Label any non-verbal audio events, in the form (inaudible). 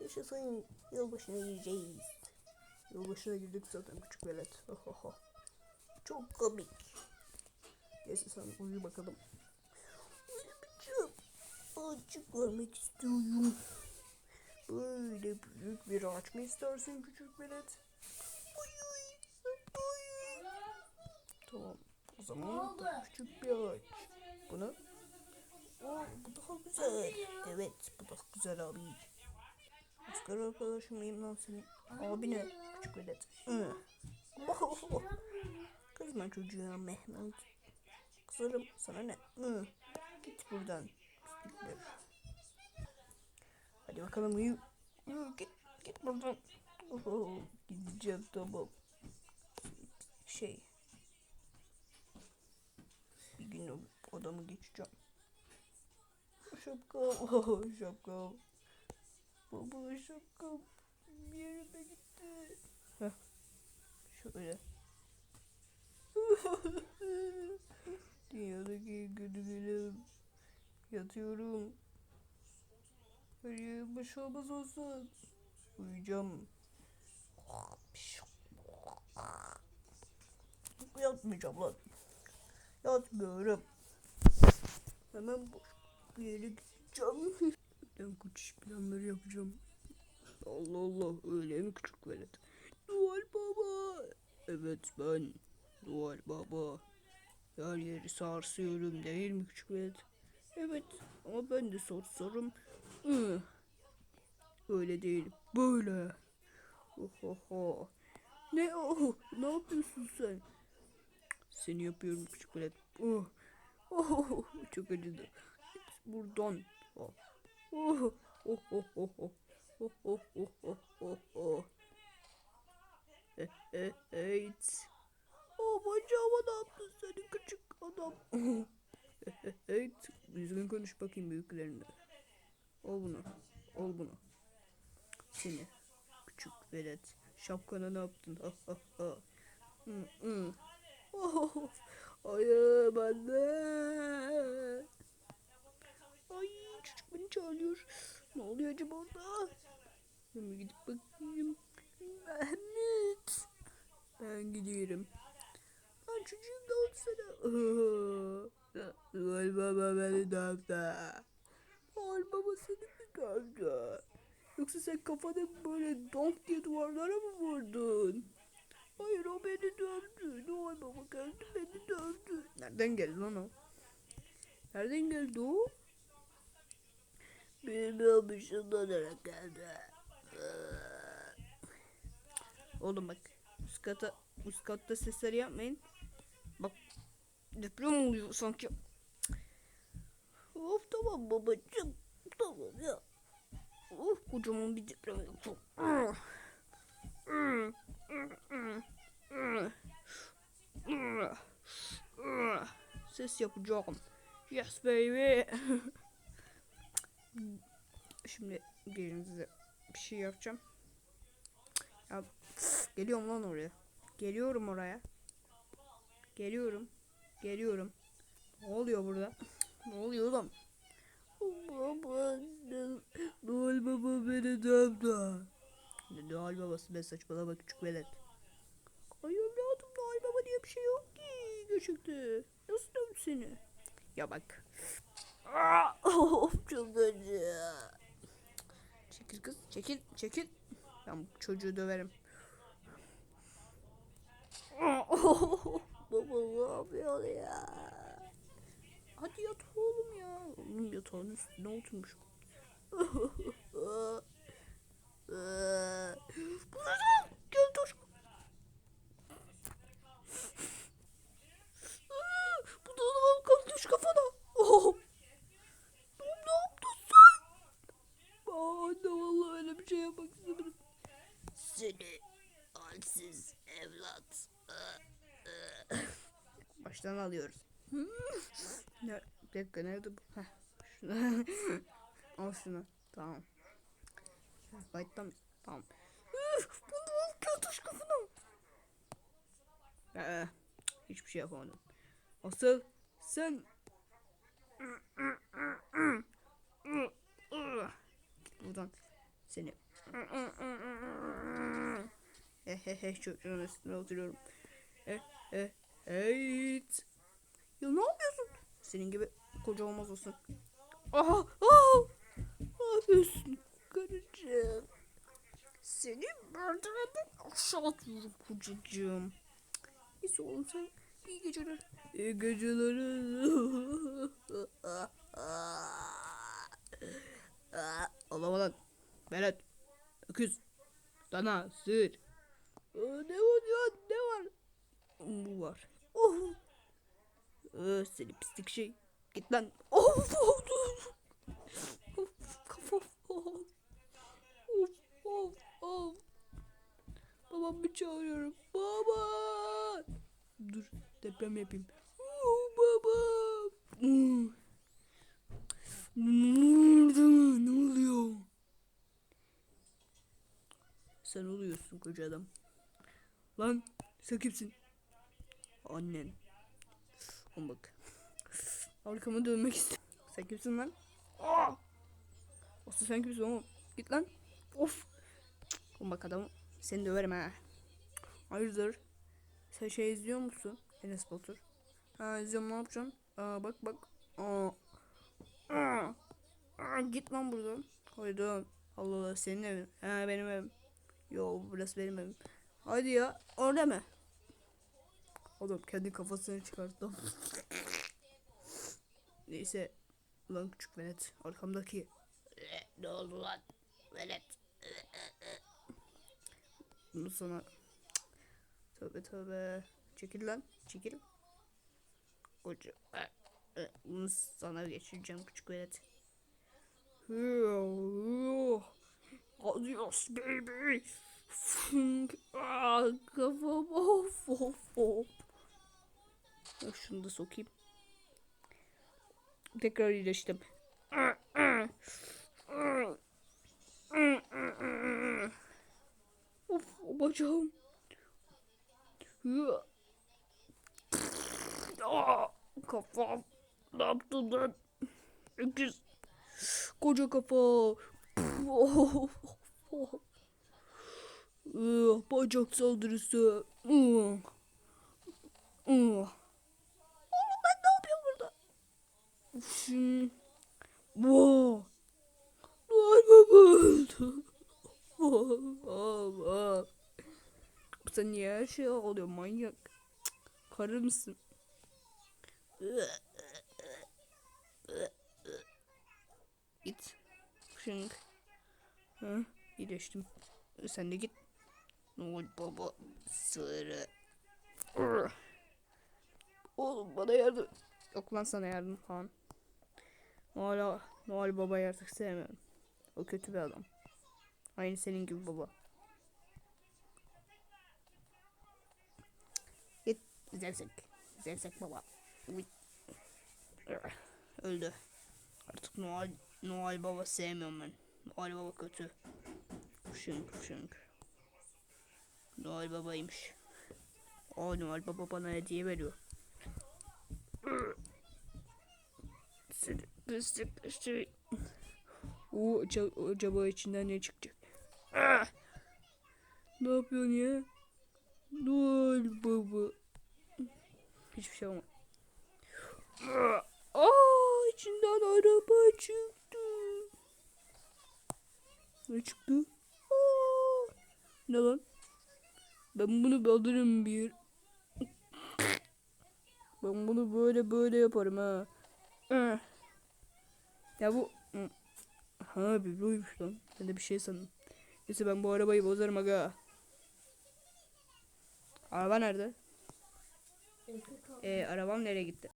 Yaşasın yılbaşına gireceğiz. Yılbaşına girdik zaten küçük velet. Çok komik. Neyse sen uyu bakalım. Uyumayacağım. Açık görmek istiyorum. Böyle büyük bir ağaç mı istersin küçük velet? Tamam. O zaman küçük bir ağaç. Bunu Oo, bu daha güzel. Evet, bu daha güzel abi. Asker arkadaşım mıyım lan senin? Abi ne? Küçük velet. Hı. Kızma çocuğa Mehmet. Kızarım sana ne? Hı. Git buradan. Hadi bakalım uyu. Uyu git. Git buradan. Oho. Gideceğim tamam. Şey. Bir gün o odamı geçeceğim. Şapka. Oh, şapka. Baba şapka bir yerime gitti. Heh. Şöyle. (laughs) Dünyadaki kötü günüm. Yatıyorum. Hayır baş olmaz olsun. Uyuyacağım. Yatmayacağım lan. Yatmıyorum. Hemen boş bir yere gideceğim. (laughs) Ben kaçış planları yapacağım. Allah Allah öyle mi küçük velet? Noel Baba. Evet ben Noel Baba. Her yeri sarsıyorum değil mi küçük velet? Evet ama ben de sarsarım. Öyle değil böyle. Ohoho. Ne o? Ne yapıyorsun sen? Seni yapıyorum küçük velet. Oh. Oh, çok acıdı. Buradan. Oh. Oh, oh, oh, oh, oh. Oh, oh, oh, oh, oh, oh. Evet. Oh, bacağıma ne yaptın senin küçük adam? Evet. Düzgün konuş bakayım büyüklerine. Al bunu. Al bunu. Seni. Küçük velet. Şapkana ne yaptın? Ha ha ha. Hı, hı. Oh, ayağım anne. Ay çocuk beni çağırıyor. Ne oluyor acaba orada? Hemen gidip bakayım. Mehmet. Ben gidiyorum. Lan çocuğum ne oldu sana? Noel (laughs) baba beni dövdü. Noel baba seni mi dövdü? Yoksa sen kafada böyle donk diye duvarlara mı vurdun? Hayır o beni dövdü. Noel baba geldi beni dövdü. Nereden geldi lan o? Nereden geldi o? Bilmiyorum ışınlanarak geldi. Oğlum bak üst kata üst katta sesleri yapmayın. Bak deprem oluyor sanki. Of tamam babacığım. Tamam ya. Of kocaman bir deprem oldu. Ses yapacağım. Yes baby. (laughs) Şimdi gelin bir şey yapacağım. Ya geliyorum lan oraya. Geliyorum oraya. Geliyorum. Geliyorum. Ne oluyor burada? (laughs) Ne oluyor oğlum? Baba, Noel baba beni dövdü. Ne Noel babası be saçmalama küçük velet. Ay evladım Noel baba diye bir şey yok ki. Gerçekte. Nasıl dövdü seni? Ya bak. Aa, (laughs) Of çok acı. Çekil kız çekil çekil. Ben bu çocuğu döverim. (laughs) Baba ne yapıyor ya? Hadi yat oğlum ya. Oğlum yatağın üstüne oturmuş. (laughs) Bu ne lan? Gel dur. Bu da lan kalkmış kafana. Oh. Oğlum ne yaptın sen? Aa anne vallahi öyle bir şey yapmak istemedim. Seni halsiz evlat. Baştan alıyoruz. bir dakika nerede bu? Heh, şunu. (laughs) Al şunu. Tamam. Bayttan tamam. Üf, Bunu al kötüş kafana. Ee, hiçbir şey yapamadım. Asıl sen Seni. Hehehe çocuğun üstüne oturuyorum. Eh eh evet. Ya ne yapıyorsun? Senin gibi koca olmaz olsun. Aha! Aha! Ne yapıyorsun karıcığım? Seni merdivenden aşağı atıyorum kocacığım. Neyse oğlum sen iyi geceler. İyi geceler. (laughs) Allah'ım lan. Berat. Öküz. Dana. Sığır. Aa, Ne var ya? Ne var? Bu var. Oh. Ee, seni pislik şey. Git lan. Of of of. Of kafam. Of of of. Babamı çağırıyorum. Baba. Dur deprem yapayım. Hmm. Nerede? Ne? Sen oluyorsun koca adam. Lan sen kimsin? Annen. Oğlum bak. Arkama dönmek istiyorum. Sen kimsin lan? Aa! Asıl sen kimsin oğlum? Git lan. Of. Oğlum bak adam. Seni döverim ha. Hayırdır? Sen şey izliyor musun? Enes Batur. Ha izliyorum ne yapacaksın? Aa bak bak. Aa. Aa. Aa, git lan buradan. Haydi. Allah Allah senin evin. Ha benim evim. Yo burası benim evim. Hadi ya orada mı? Oğlum kendi kafasını çıkarttım. Neyse. Ulan küçük velet. Arkamdaki. ne oldu lan? Velet. Bunu sana. Tövbe tövbe. Çekil lan. Çekil. Koca. Bunu sana geçireceğim küçük velet. Adios baby. Kafam of of of. Şunu da sokayım. Tekrar iyileştim. Of bacağım. Aa, kafam. Ne yaptın lan? İkiz. Koca kafa. Ih, Bacak saldırısı. Ih. Oğlum ben ne yapıyorum burada? Uf. Bu. Noel Baba öldü. Allah. Sen niye her şey oluyor manyak? Karı mısın? Git. Şınk. Hı, iyileştim. Sen de git. Noel Baba sığırı. Oğlum bana yardım. Yok lan sana yardım falan. Noel, Noel Baba'yı artık sevmiyorum. O kötü bir adam. Aynı senin gibi baba. Zevzek. Zevzek baba. Urgh. Öldü. Artık Noel, Noel Baba sevmiyorum ben. Noel Baba kötü. Şınk şınk. Noel Baba'ymış. O Noel Baba bana hediye veriyor. Seni şey. Oo, aca- acaba içinden ne çıkacak? Ah! Ne yapıyorsun ya? Noel Baba. Hiçbir şey olmadı. Aa, içinden araba çıktı. Ne çıktı? Aa, ne lan? Ben bunu alırım bir. Ben bunu böyle böyle yaparım ha. Ah. Ya bu... Ha bir buymuş lan. Ben de bir şey sandım. Neyse ben bu arabayı bozarım aga. Araba nerede? Ee, arabam nereye gitti?